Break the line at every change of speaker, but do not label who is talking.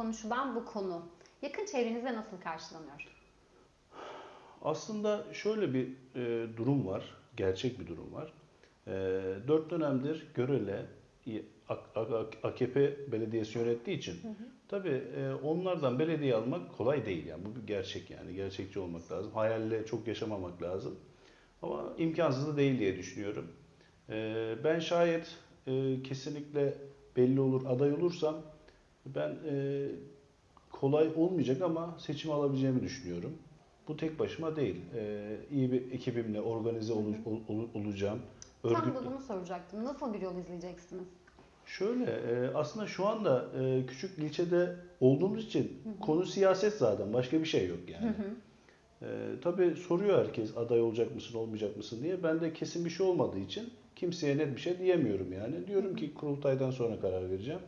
konuşulan bu konu yakın çevrenizde nasıl karşılanıyor?
Aslında şöyle bir e, durum var, gerçek bir durum var. E, dört dönemdir Görele AKP belediyesi yönettiği için tabii e, onlardan belediye almak kolay değil yani bu bir gerçek yani gerçekçi olmak lazım. Hayalle çok yaşamamak lazım. Ama imkansız da değil diye düşünüyorum. E, ben şayet e, kesinlikle belli olur aday olursam ben e, kolay olmayacak ama seçim alabileceğimi düşünüyorum. Bu tek başıma değil. Ee, iyi bir ekibimle organize ol- ol- olacağım.
Tam
Örgüt...
da bunu soracaktım. Nasıl bir yol izleyeceksiniz?
Şöyle, e, aslında şu anda e, küçük ilçede olduğumuz için konu siyaset zaten. Başka bir şey yok yani. E, tabii soruyor herkes aday olacak mısın, olmayacak mısın diye. Ben de kesin bir şey olmadığı için kimseye net bir şey diyemiyorum yani. Diyorum ki kurultaydan sonra karar vereceğim.